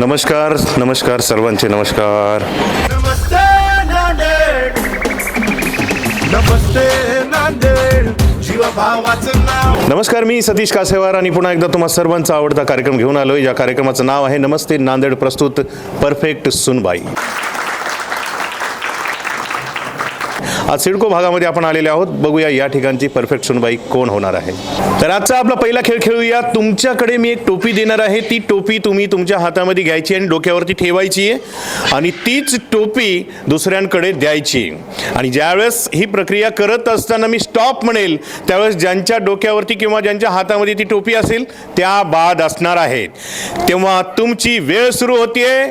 नमस्कार नमस्कार सर्वांचे नमस्कार. नमस्ते नांदेड. नमस्ते नांदेड. नाव. नमस्कार मी सतीश कासेवार आणि पुन्हा एकदा तुम्हा सर्वांचा आवडता कार्यक्रम घेऊन आलोय. या कार्यक्रमाचं नाव आहे नमस्ते नांदेड प्रस्तुत परफेक्ट सुनबाई. आज सिडको भागामध्ये आपण आलेले आहोत. बघूया या ठिकाणची परफेक्ट सुनबाई कोण होणार आहे. तर आजचा आपला पहिला खेळ खेळूया. तुमच्याकडे मी एक टोपी देणार आहे. ती टोपी तुम्ही तुमच्या हातामध्ये घ्यायची आणि डोक्यावरती ठेवायची आहे. आणि तीच टोपी दुसऱ्यांकडे द्यायची आणि ज्यावेळेस ही प्रक्रिया करत असताना मी स्टॉप म्हणेल त्यावेळेस ज्यांच्या डोक्यावरती किंवा ज्यांच्या हातामध्ये ती टोपी असेल त्या बाद असणार आहेत. तेव्हा तुमची वेळ सुरू होतीये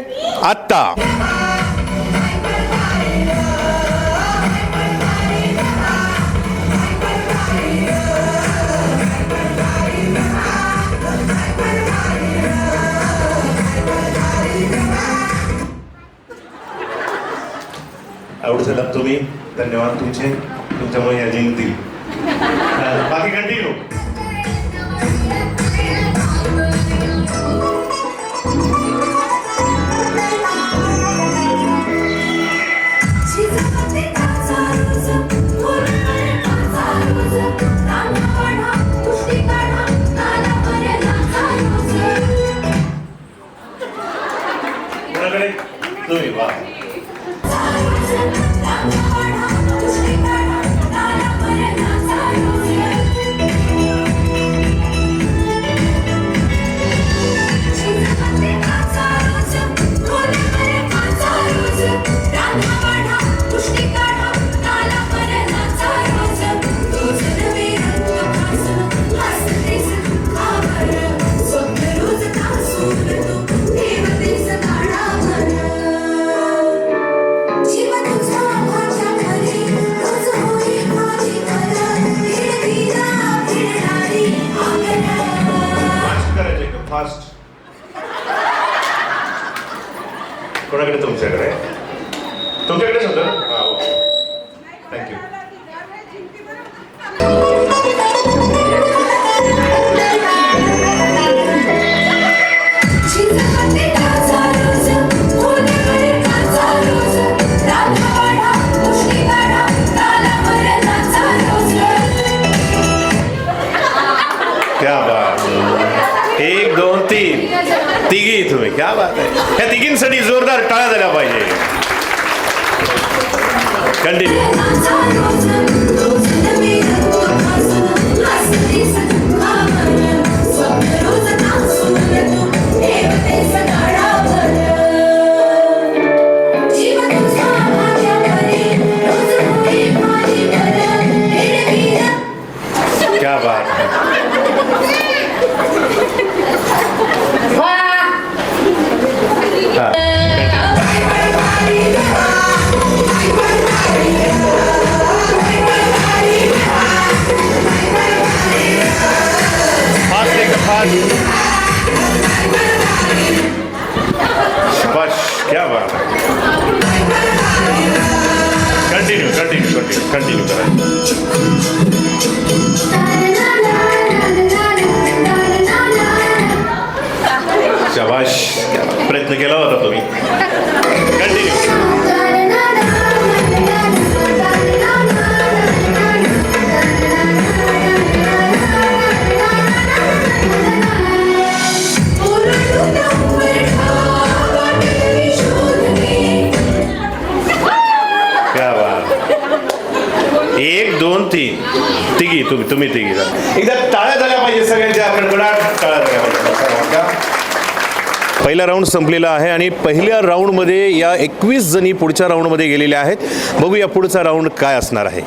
आत्ता. आवड तुम्ही धन्यवाद तुमचे तुमच्यामुळे या जिंकतील. बाकी कंटिन्यू तुम्ही वा. Thank you. तुमच्याकडे आहे जोरदार टाळा झाल्या पाहिजे. कंटिन्यू पहिला राऊंड संपलेला आहे आणि पहिल्या राऊंडमध्ये या एकवीस जणी पुढच्या राऊंडमध्ये गेलेल्या आहेत. बघूया पुढचा राऊंड काय असणार आहे.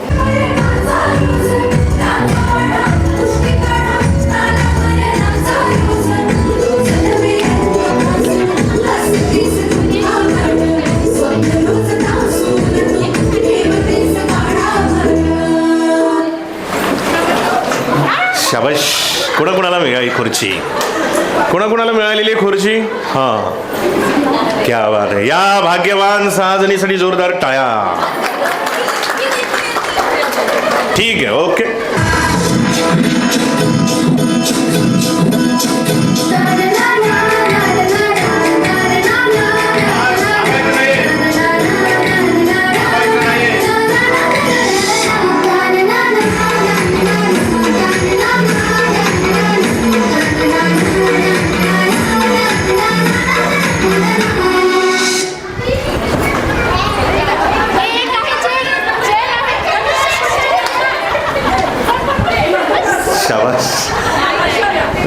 शाबाश. कोणाकोणाला मिळाली खुर्ची? कोणाकोणाला मिळालेली खुर्ची? हां. क्या बात आहे. या भाग्यवान सहा जणीसाठी जोरदार टाळ्या. ठीक आहे ओके.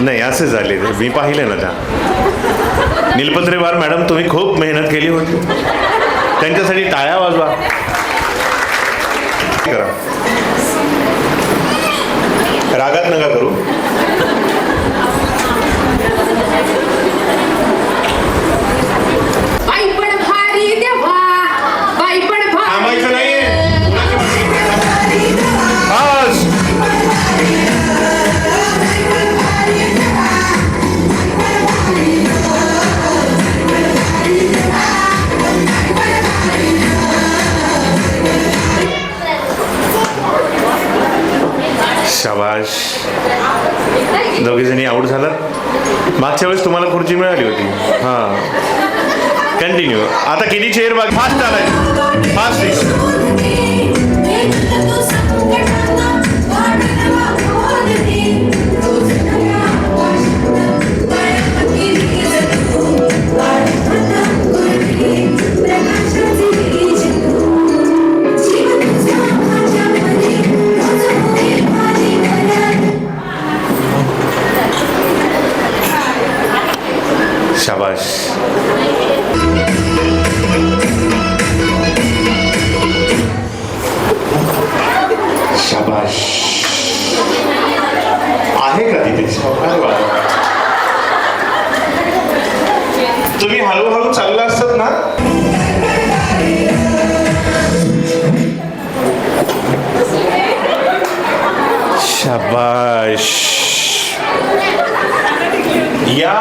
नाही असे झाले. मी पाहिले ना त्या. निलपत्रेवार मॅडम तुम्ही खूप मेहनत केली होती. त्यांच्यासाठी टाळ्या वाजवा. करा. रागात नका करू. शाबाश. दोघीजणी आऊट झालं मागच्या वेळेस तुम्हाला खुर्ची मिळाली होती. हां. कंटिन्यू आता किती चेअर बाकी? फास्ट आलाय. फास्ट शाबाश शाबाश आहे का तिथे अरे वा. तुम्ही हळूहळू चालला असतात ना शाबाश या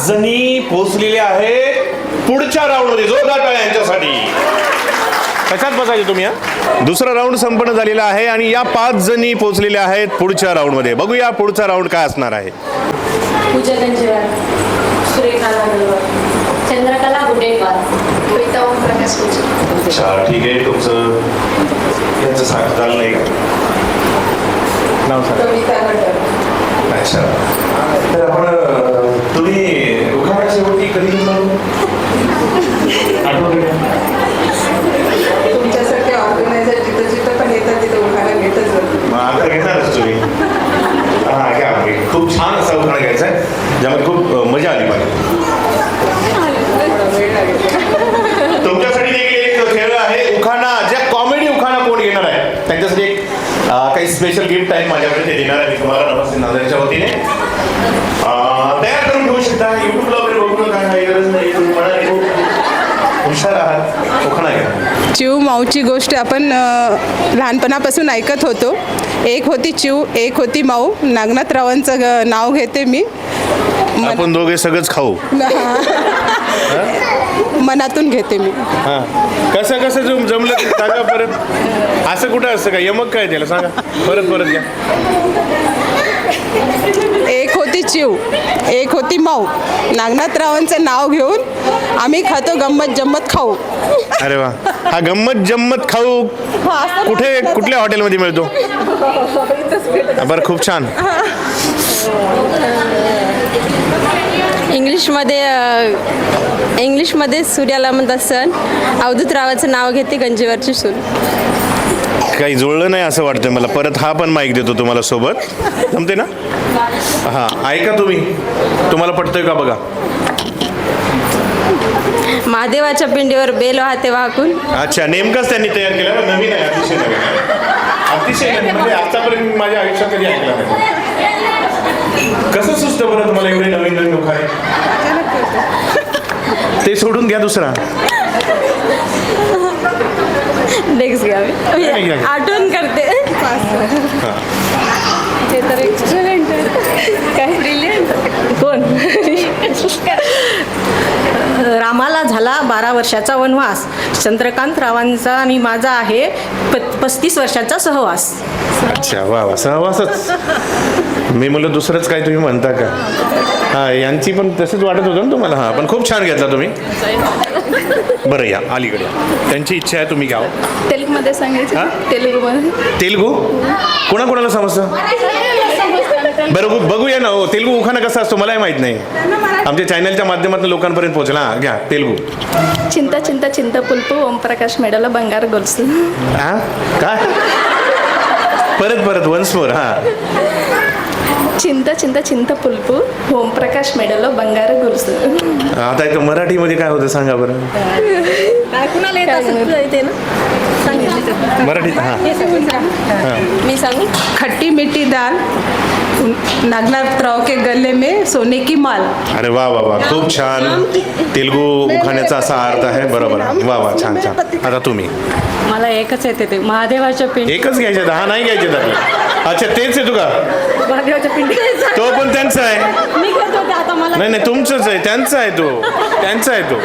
पाच जणी पोचलेल्या आहेत पुढच्या राऊंडमध्ये जोरदार टाळ्या यांच्यासाठी. कशात बसायचे तुम्ही हा? दुसरा राऊंड संपन्न झालेला आहे आणि या पाच जणी पोचलेल्या आहेत पुढच्या राऊंडमध्ये बघूया पुढचा राऊंड काय असणार आहे. पूजा गंजेवार सुरेखा लागलवार चंद्रकला गुडेवार कविता ओम प्रकाश गुजे. अच्छा ठीक आहे तुमचं यांचं सांग झालं नाही का? नाव सांग कविता गटर अच्छा. तर आपण तुम्ही उखाणा शेवटी कधी घेऊन का? तुमच्यासारखे ऑर्गनायझर जिथं जिथं पण येतात तिथं उखाणा घेतच आता घेणारच तुम्ही? हा घ्या. खूप छान असा उखाणा घ्यायचा आहे. ज्यामध्ये खूप मजा आली पाहिजे. तुमच्यासाठी देखील एक खेळ आहे. उखाणा ज्या कॉमेडी उखाणा कोण घेणार आहे? त्यांच्यासाठी एक काही स्पेशल गिफ्ट आहे माझ्याकडे ते देणार आहे मी तुम्हाला. नमस्ते नांदेडच्या वतीने. तयार करून ठेवू शकता युट्यूबला वगैरे बघू नका काही गरज नाही तुम्ही खूप हुशार आहात. घ्या. चिव माऊची गोष्ट आपण लहानपणापासून ऐकत होतो. एक होती चिव एक होती माऊ. नागनाथरावांचं नाव घेते मी. आपण दोघे सगळंच खाऊ. मनातून घेते मी. हा. कसं कसं जम जमलं ते सांगा परत. असं कुठं असतं का? यमक काय त्याला? सांगा. परत परत घ्या. एक होती चिव एक होती माऊ. नागनाथरावांचं नाव घेऊन आम्ही खातो गंमत जम्मत खाऊ. अरे वा. हा गंमत जम्मत खाऊ कुठे कुठल्या हॉटेलमध्ये मिळतो? बरं खूप छान. इंग्लिशमध्ये इंग्लिशमध्ये सूर्याला म्हणतात सण अवधूत रावाचं नाव घेते गंजीवरची सून. काही जुळलं नाही असं वाटतं मला. परत हा पण माईक देतो तुम्हाला सोबत. जमते ना? हां ऐका तुम्ही. तुम्हाला पटतंय का बघा? महादेवाच्या पिंडीवर बेल वाहते वाहकून. अच्छा नेमकंच त्यांनी तयार केलं. नवीन आहे अतिशय नवीन. अतिशय नवीन. म्हणजे आतापर्यंत माझ्या आयुष्यात कधी ऐकलं नाही. कसं सुचतं बरं तुम्हाला एवढे नवीन नवीन लोक आहे ते सोडून घ्या दुसरा. नेक्स्ट घ्या मी. घ्या, घ्या. आठवण करते. ते तर एक्सलंट काय? ब्रिलियंट कोण? रामाला झाला बारा वर्षाचा वनवास. चंद्रकांत रावांचा आणि माझा आहे प पस्तीस वर्षाचा सहवास. अच्छा वा वा. सहवासच. मी म्हटलं दुसरंच काय तुम्ही म्हणता का? हा यांची पण तसंच वाटत होतं ना तुम्हाला? हां पण खूप छान घेतला तुम्ही. बरं या अलीकडे. त्यांची इच्छा आहे तुम्ही घ्या तेलुगूमध्ये सांगायचं तेलुगू तेलगू? कोणाकोणाला समजतं? बरं बघूया ना हो तेलगू उखाणा कसा असतो मलाही माहीत नाही. आमच्या चॅनलच्या माध्यमातून लोकांपर्यंत पोहोचला. हां घ्या तेलगू. चिंता चिंता चिंता पुलपू ओमप्रकाश मेडल बंगार गोलसू. हा? काय? परत परत वन्स मोर हा. चिंता चिंता चिंता पुलपू. ओमप्रकाश मेडलो बंगार गुरुसू. आता इथं मराठीमध्ये काय होतं सांगा बरं. कुणाला येते ना? सांगितलं मराठीत मी सांगू? खट्टी मिठी दाल नागनाथ राव के गल्ले में सोने की माल. अरे वा वा वा. खूप छान. तेलगू उखाण्याचा असा अर्थ आहे. बरोबर. वा वा. छान छान. आता तुम्ही. मला एकच येते ते. महादेवाच्या पेंट एकच घ्यायचे दहा नाही घ्यायचे अच्छा तेच आहे तुका. महादेवाच्या पिंडी तो पण त्यांचा आहे. मी घेत होते आता मला. नाही नाही तुमचंच आहे. त्यांचा आहे तो. त्यांचा आहे तो.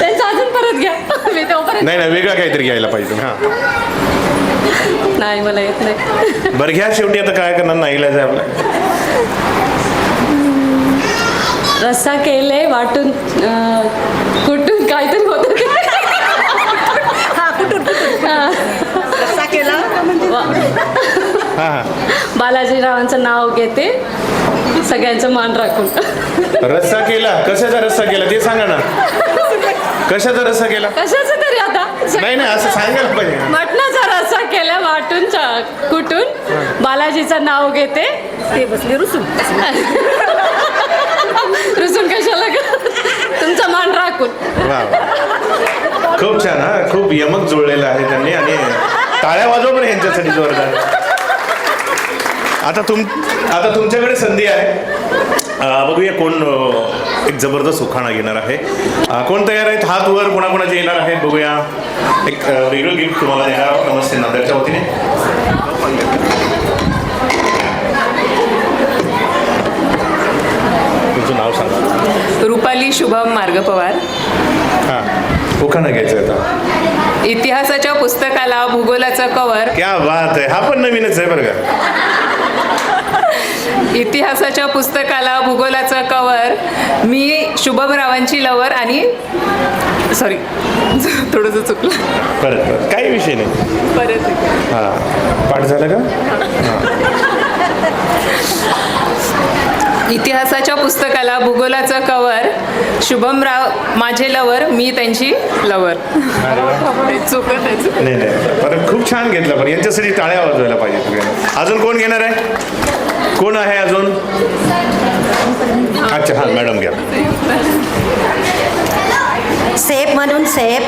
त्यांचं अजून परत घ्या. मी तोपर्यंत नाही नाही वेगळा काहीतरी घ्यायला पाहिजे. हां. नाही मला येत नाही. बरं घ्या शेवटी आता काय करणार? नाही इलाज आहे आपला रस्सा केले वाटून अं, कुठून काहीतरी होतं. ते. हा. बालाजीरावांचं नाव घेते. सगळ्यांचं मान राखून. रस्सा केला. कशाचा रस्सा केला? ते सांगा ना. कशाचा रस्सा केला? कशाचं तरी आता? नाही नाही असं सांगायला पाहिजे. मटणाचा रस्सा केला वाटून चा- कुठून? बालाजीचं नाव घेते. ते बसले रुसून. रुसून कशाला? तुमचा मान राखून. खूप छान हा. खूप यमक जुळलेलं आहे त्यांनी आणि टाळ्या वाजव पण यांच्यासाठी जोरदार. आता तुम आता तुमच्याकडे संधी आहे. बघूया कोण एक जबरदस्त उखाणा घेणार आहे. कोण तयार आहेत? हात वर कोणाकोणाचे येणार आहेत? बघूया. एक वेगळं गिफ्ट तुम्हाला देणार आहोत. नमस्ते नांदेडच्या वतीने. तुमचं नाव सांगा. रुपाली शुभम मार्ग पवार. हां. उखाणा घ्यायचं आहे आता. इतिहासाच्या पुस्तकाला भूगोलाचं कवर क्या बात आहे. हा पण नवीनच आहे बरं का. इतिहासाच्या पुस्तकाला भूगोलाचं कवर मी शुभमरावांची लवर आणि सॉरी थोडंसं चुकलं. परत परत. काही विषय नाही. परत. हां. पाठ झालं का? इतिहासाच्या पुस्तकाला भूगोलाचं कवर शुभमराव माझे लवर मी त्यांची लवर चुकत. नाही नाही. परत खूप छान घेतलं पण यांच्यासाठी टाळ्या वाजवायला पाहिजे अजून कोण घेणार आहे? कोण आहे अजून? अच्छा हां मॅडम घ्या. सेफ म्हणून सेफ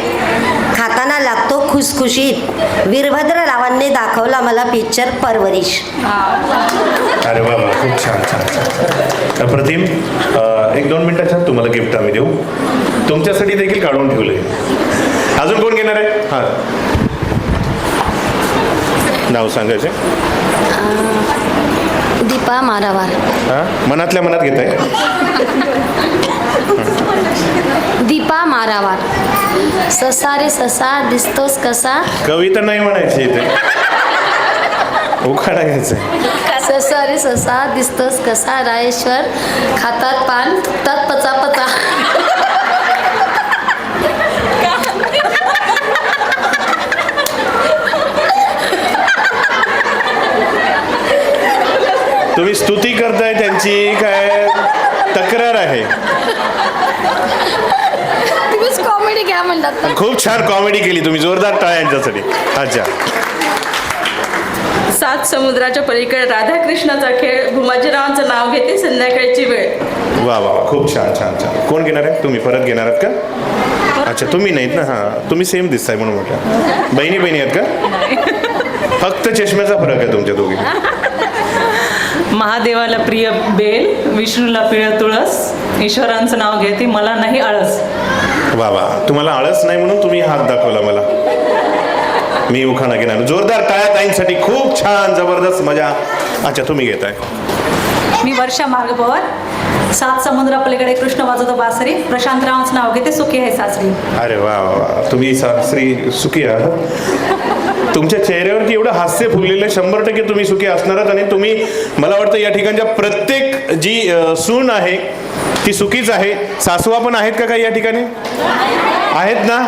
खाताना लागतो खुसखुशीत. वीरभद्र रावांनी दाखवला मला पिक्चर परवरिश. अरे वा वा खूप छान छान छान. अप्रतिम अं, एक दोन मिनिटाच्या तुम्हाला गिफ्ट आम्ही देऊ. तुमच्यासाठी देखील काढून ठेवले अजून कोण घेणार आहे? हां. नाव सांगायचे दीपा मारावार. हां? मनातल्या मनात घेत आहे दीपा मारावार. ससा रे ससा दिसतोस कसा? कविता नाही म्हणायची इथे. उखाडा घ्यायचा. ससा रे ससा दिसतोस कसा? रायेश्वर खातात पान थुकतात पचा पचा तुम्ही स्तुती करताय त्यांची काय तक्रार आहे? कॉमेडी घ्या म्हणतात खूप छान कॉमेडी केली तुम्ही जोरदार टाळ्या यांच्यासाठी. अच्छा. सात समुद्राच्या पलीकडे राधाकृष्णाचा खेळ भुमाजीरावांचं नाव घेते संध्याकाळची वेळ. वा वा वा खूप छान छान छान. कोण घेणार आहे? तुम्ही परत घेणार आहात का? अच्छा तुम्ही नाहीत ना? हां तुम्ही सेम दिसताय म्हणून म्हटलं. बहिणी बहिणी आहेत का? फक्त चष्म्याचा फरक आहे तुमच्या दोघी महादेवाला प्रिय बेल विष्णूला प्रिय तुळस ईश्वरांचं नाव घेते मला नाही आळस. वा वा. तुम्हाला आळस नाही म्हणून तुम्ही हात दाखवला मला. मी उखाणा घेणार जोरदार टाळ्या ताईंसाठी खूप छान जबरदस्त मजा. अच्छा तुम्ही घेताय. मी वर्षा मार्ग पवार. सात समुद्रापलीकडे कृष्ण वाजवतो बासरी. प्रशांत रावांचं नाव घेते सुखी आहे सासरी. अरे वा वा वा. तुम्ही सासरी सुखी आहात. तुमच्या चेहऱ्यावरती एवढं हास्य फुललेलं आहे, शंभर टक्के तुम्ही सुखी असणार आहात आणि तुम्ही मला वाटतं या ठिकाणच्या प्रत्येक जी सून आहे ती सुखीच आहे. सासवा पण आहेत का काही या ठिकाणी? आहेत ना?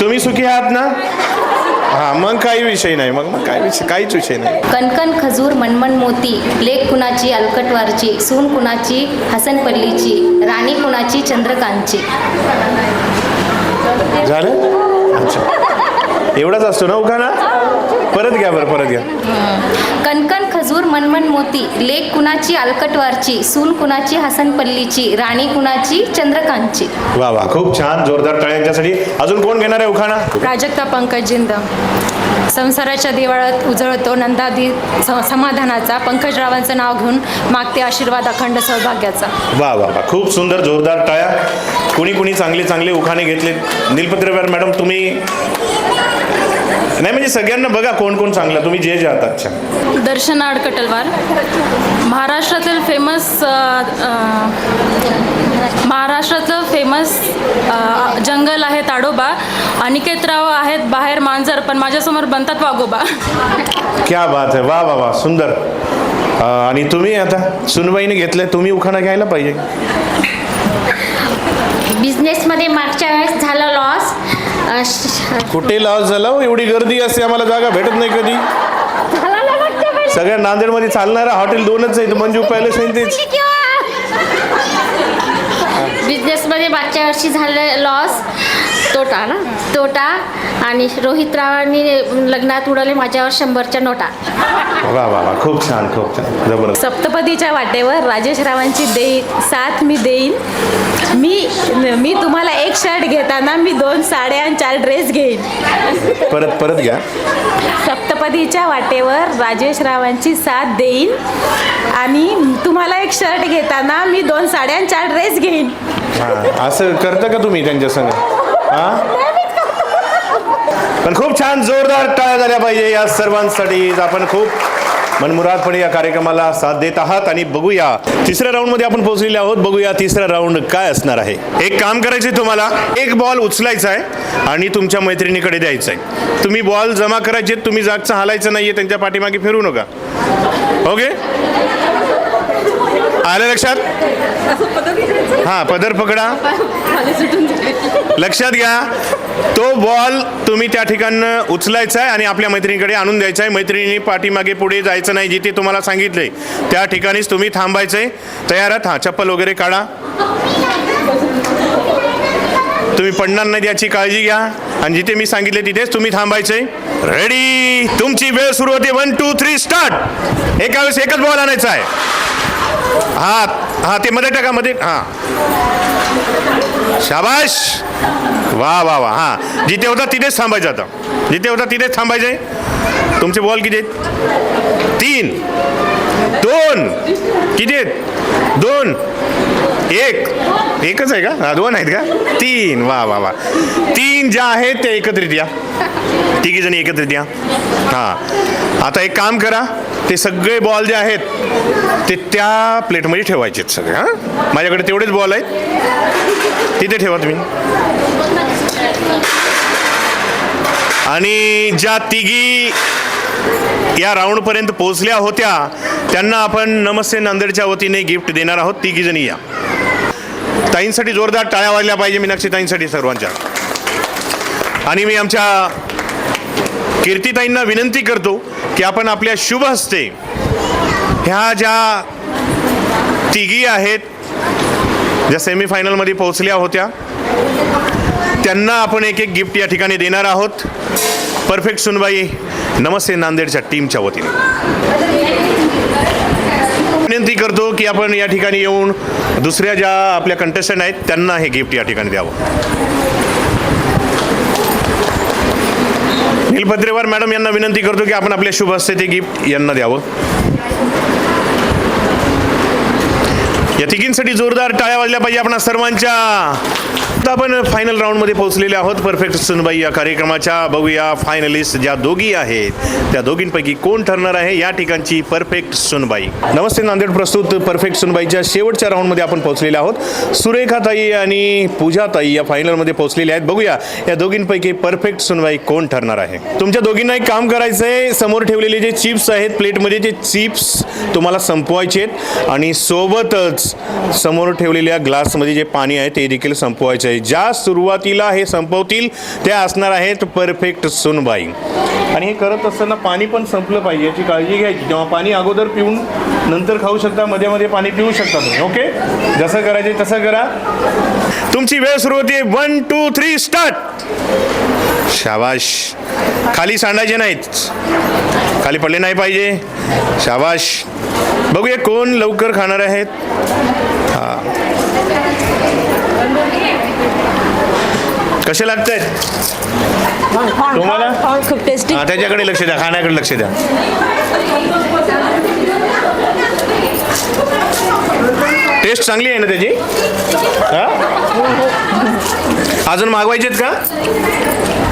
तुम्ही सुखी आहात ना? हां मग काही विषय नाही. मग मग काय विषय काहीच विषय नाही. कणकण खजूर मनमन मोती लेक कुणाची अलकटवारची सून कुणाची हसनपल्लीची राणी कुणाची चंद्रकांतची. झालं? अच्छा. एवढाच असतो ना उखाणा? परत घ्या बरं परत घ्या. कणकण खजूर मनमन मोती लेक कुणाची अलकटवारची सून कुणाची हसनपल्लीची राणी कुणाची चंद्रकांतची. वा वा खूप छान जोरदार टाळ्यांच्यासाठी अजून कोण घेणार आहे उखाणा? प्राजक्ता पंकज जिंद. संसाराच्या दिवाळात उजळतो नंदादी स- समाधानाचा. पंकजरावांचं नाव घेऊन मागते आशीर्वाद अखंड सौभाग्याचा. वा वा वा खूप सुंदर जोरदार टाळ्या. कुणी कुणी चांगले चांगले उखाणे घेतले. नीलपत्रकार मॅडम तुम्ही नाही म्हणजे सगळ्यांना बघा कोण कोण चांगलं. तुम्ही जे जे आहात अच्छा. दर्शना आडकटलवार महाराष्ट्रातील फेमस महाराष्ट्राचं फेमस जंगल आहे ताडोबा. अनिकेतराव आहेत बाहेर मांजर पण माझ्यासमोर बनतात वागोबा क्या बात आहे वा वा वा. सुंदर. आणि तुम्ही आता? सुनबाईने घेतलंय. तुम्ही उखाणा घ्यायला पाहिजे. बिझनेसमध्ये मागच्या वेळेस झालं कुठे लॉस झाला हो? एवढी गर्दी असते आम्हाला जागा भेटत नाही कधी. सगळ्या नांदेडमध्ये चालणारा हॉटेल दोनच आहे मंजू पॅलेस आहे तेच. बिझनेसमध्ये मागच्या वर्षी झालं लॉस तोटा ना? तोटा आणि रोहित रावांनी लग्नात उडवले माझ्यावर शंभरच्या नोटा. वा वा वा. खूप छान खूप छान. जबरदस्त. सप्तपदीच्या वाटेवर राजेश रावांची देईन साथ मी देईन. मी मी तुम्हाला एक शर्ट घेताना मी दोन साड्या आणि चार ड्रेस घेईन. परत परत घ्या. सप्तपदीच्या वाटेवर राजेश रावांची साथ देईन. आणि तुम्हाला एक शर्ट घेताना मी दोन साड्या आणि चार ड्रेस घेईन. हा असं करता का तुम्ही त्यांच्या संग? हा? पण खूप छान जोरदार टाळ्या झाल्या पाहिजे या सर्वांसाठी. आपण खूप मनमुरादपणे या कार्यक्रमाला साथ देत आहात आणि बघूया तिसऱ्या राऊंडमध्ये आपण पोहोचलेले आहोत. बघूया तिसरा राऊंड काय असणार आहे. एक काम करायचे तुम्हाला एक बॉल उचलायचा आहे आणि तुमच्या मैत्रिणीकडे द्यायचा आहे तुम्ही बॉल जमा करायचे तुम्ही जागचं हालायचं नाहीये त्यांच्या पाठीमागे फिरू नका. ओके? आलं लक्षात? हा पदर पकडा. लक्षात घ्या. तो बॉल तुम्ही त्या ठिकाणं उचलायचा आहे आणि आपल्या मैत्रिणीकडे आणून द्यायचा आहे मैत्रिणी पाठीमागे पुढे जायचं नाही जिथे तुम्हाला सांगितलंय त्या ठिकाणीच तुम्ही थांबायचंय. तयार आहात? हा चप्पल वगैरे काढा. तुम्ही पडणार नाही याची काळजी घ्या. आणि जिथे मी सांगितले तिथेच तुम्ही थांबायचंय. रेडी तुमची वेळ सुरू होते. वन टू थ्री स्टार्ट एका वेळेस एकच बॉल आणायचा आहे हा हा ते मध्ये टाका मध्ये. हा. शाबाश. वा वा वा. हा. जिथे होता तिथेच थांबायचं आता. जिथे होता तिथेच थांबायचंय. तुमचे बॉल किती आहेत? तीन. दोन. किती आहेत? दोन. एक. एकच आहे का? दोन आहेत का? तीन. वा वा वा. तीन ज्या आहेत त्या एकत्रित या. तिघी जणी एकत्रित या. हां. आता एक काम करा. ते सगळे बॉल जे आहेत ते त्या प्लेटमध्ये ठेवायचे आहेत सगळे हां? माझ्याकडे तेवढेच बॉल आहेत. तिथे ठेवा तुम्ही. आणि ज्या तिघी या राऊंडपर्यंत पोहोचल्या होत्या त्यांना आपण नमस्ते नांदेडच्या वतीने गिफ्ट देणार आहोत. तिघी जणी या. ताईंसाठी जोरदार टाळ्या वाजल्या पाहिजे मीनाक्षी ताईंसाठी सर्वांच्या. आणि मी आमच्या कीर्तिताईंना विनंती करतो की आपण आपल्या शुभ हस्ते ह्या ज्या तिघी आहेत ज्या सेमीफायनलमध्ये पोहोचल्या होत्या त्यांना आपण एक एक गिफ्ट या ठिकाणी देणार आहोत. परफेक्ट सुनबाई नमस्ते नांदेडच्या टीमच्या वतीने. विनंती करतो की आपण या ठिकाणी येऊन दुसऱ्या ज्या आपल्या कंटेस्टंट आहेत त्यांना हे गिफ्ट या ठिकाणी द्यावं. नीलपत्रेवर मॅडम यांना विनंती करतो की आपण आपल्या शुभ हस्ते ते गिफ्ट यांना द्यावं. या तिघींसाठी जोरदार टाळ्या वाजल्या पाहिजे आपणा सर्वांच्या. आता आपण फायनल राऊंडमध्ये पोहोचलेले आहोत. परफेक्ट सुनबाई या कार्यक्रमाच्या बघूया फायनलिस्ट ज्या दोघी आहेत त्या दोघींपैकी कोण ठरणार आहे? या ठिकाणची परफेक्ट सुनबाई. नमस्ते नांदेड प्रस्तुत परफेक्ट सुनबाईच्या शेवटच्या राऊंडमध्ये आपण पोहोचलेले आहोत. सुरेखा ताई आणि पूजा ताई या फायनलमध्ये पोहोचलेल्या आहेत. बघूया या दोघींपैकी परफेक्ट सुनबाई कोण ठरणार आहे? तुमच्या दोघींना एक काम करायचं आहे समोर ठेवलेले जे चिप्स आहेत प्लेटमध्ये जे चिप्स तुम्हाला संपवायचे आहेत आणि सोबतच समोर ठेवलेल्या ग्लासमध्ये जे पाणी आहे ते देखील संपवायचे आहे. ज्या सुरुवातीला हे संपवतील त्या असणार आहेत परफेक्ट सुनबाई. आणि हे करत असताना पाणी पण संपलं पाहिजे याची काळजी घ्यायची. तेव्हा पाणी अगोदर पिऊन नंतर खाऊ शकता मध्ये मध्ये पाणी पिऊ शकता तुम्ही ओके? जसं करायचे तसं करा. तुमची वेळ सुरू होते वन टू थ्री स्टार्ट शाबाश. खाली सांडायचे नाहीत. खाली पडले नाही पाहिजे. शाबाश. बघूया कोण लवकर खाणार आहेत. हा. कसे लागत आहेत तुम्हाला? हा त्याच्याकडे लक्ष द्या खाण्याकडे लक्ष द्या. टेस्ट चांगली आहे ना त्याची? हा? अजून मागवायचेत का?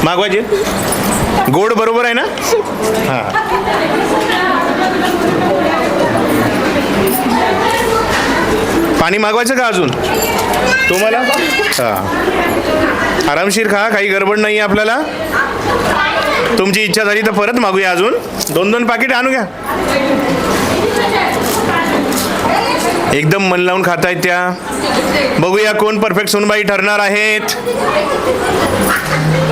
मागवायचे गोड बरोबर आहे ना? हा. पाणी मागवायचं का अजून? तुम्हाला? हा. आरामशीर खा काही गडबड नाही आहे आपल्याला. तुमची इच्छा झाली तर परत मागूया अजून. दोन दोन पाकिट आणू घ्या. एकदम मन लावून खातायत त्या. बघूया कोण परफेक्ट सुनबाई ठरणार आहेत.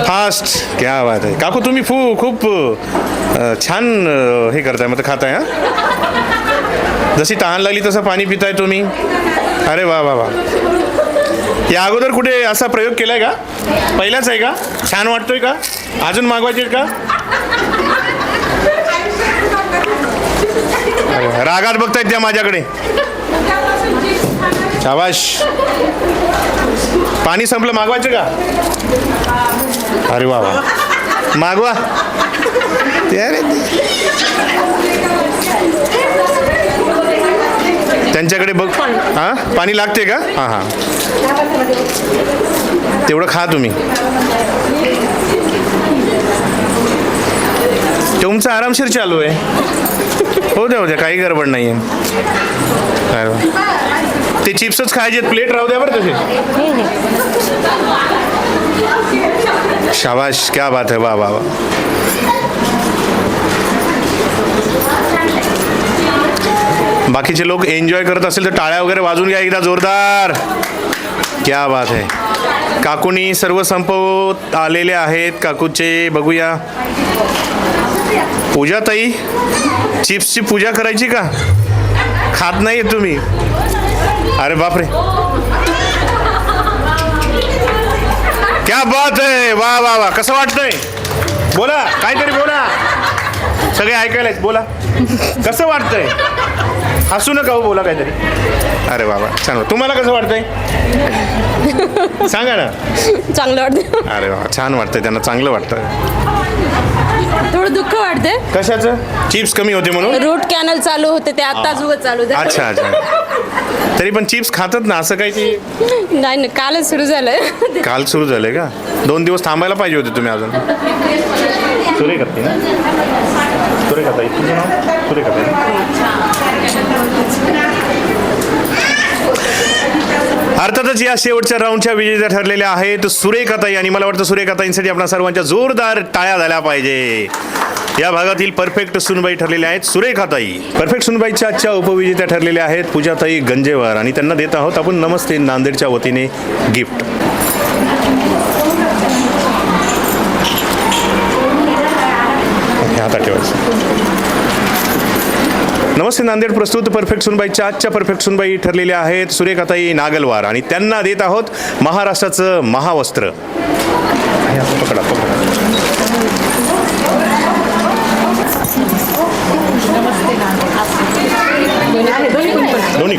फास्ट क्या बात आहे. काकू तुम्ही फू खूप छान हे करताय मग खाताय हा? जशी तहान लागली तसं पाणी पिताय तुम्ही. अरे वा वा वा. या अगोदर कुठे असा प्रयोग केलाय का? पहिलाच आहे का? छान वाटतोय का? अजून मागवायचे का? रागात बघतायत त्या माझ्याकडे. शाबाश. पाणी संपलं मागवायचं का? अरे वा वा. मागवा. ते. त्यांच्याकडे बघ. हां? पाणी लागते का? हां हां. तेवढं खा तुम्ही. तुमचं आरामशीर चालू आहे. हो द्या हो द्या काही गडबड नाही आहे. ते चिप्सच खायचे प्लेट राहू द्या बरं तसे शाबाश क्या बात है वा वा वा. बाकीचे लोक एन्जॉय करत असेल तर टाळ्या वगैरे वाजून घ्या एकदा जोरदार. क्या बात आहे काकूनी सर्व संपवत आलेले आहेत. काकूचे बघूया. पूजा ताई चिप्सची पूजा करायची का? खात नाही तुम्ही. अरे बापरे. क्या बात आहे वा वा वा. कसं वाटतंय? बोला काहीतरी बोला. सगळे ऐकायलाच बोला. कसं वाटतंय? हसू नका हो बोला काहीतरी. अरे वा छान. तुम्हाला कसं वाटतंय? सांगा ना. चांगलं वाटतं अरे वा छान वाटतंय त्यांना चांगलं वाटतं. थोडं दुःख वाटते कशाचं? चिप्स कमी होते म्हणून? रूट कॅनल चालू होते ते आत्ताच उगत चालू झालं. अच्छा अच्छा. तरी पण चिप्स खातात ना असं काही ते नाही नाही कालच सुरू झालं काल सुरू झाले का? दोन दिवस थांबायला पाहिजे होते तुम्ही अजून. सुरे करते ना? सुरे खाता तुझं नाव? सुरे अर्थातच या शेवटच्या राऊंडच्या विजेत्या ठरलेल्या आहेत. सुरेखाताई आणि मला वाटतं सुरेखाताईंसाठी आपण सर्वांच्या जोरदार टाळ्या झाल्या पाहिजे. या भागातील परफेक्ट सुनबाई ठरलेल्या आहेत. सुरेखाताई परफेक्ट सुनबाईच्या आजच्या उपविजेत्या ठरलेल्या आहेत. पूजाताई गंजेवार आणि त्यांना देत आहोत आपण नमस्ते नांदेडच्या वतीने गिफ्ट हातात ठेवायचं नमस्ते नांदेड प्रस्तुत परफेक्ट सुनबाईच्या आजच्या परफेक्ट सुनबाई ठरलेल्या आहेत सुरेखाताई नागलवार आणि त्यांना देत आहोत महाराष्ट्राचं महावस्त्र. पकडा पकडा. दोन्ही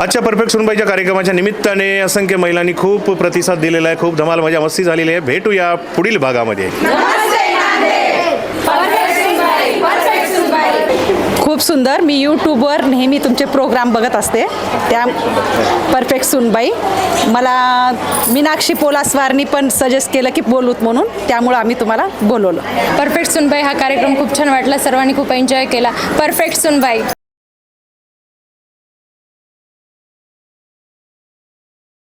आजच्या परफेक्ट सुनबाईच्या कार्यक्रमाच्या निमित्ताने असंख्य महिलांनी खूप प्रतिसाद दिलेला आहे खूप धमाल मजा मस्ती झालेली आहे. भेटूया पुढील भागामध्ये. खूप सुंदर. मी यूट्यूबवर नेहमी तुमचे प्रोग्राम बघत असते. त्या परफेक्ट सुनबाई मला मीनाक्षी पोलासवारनी पण सजेस्ट केलं की बोलूत म्हणून. त्यामुळं आम्ही तुम्हाला बोलवलं. परफेक्ट सुनबाई हा कार्यक्रम खूप छान वाटला. सर्वांनी खूप एन्जॉय केला. परफेक्ट सुनबाई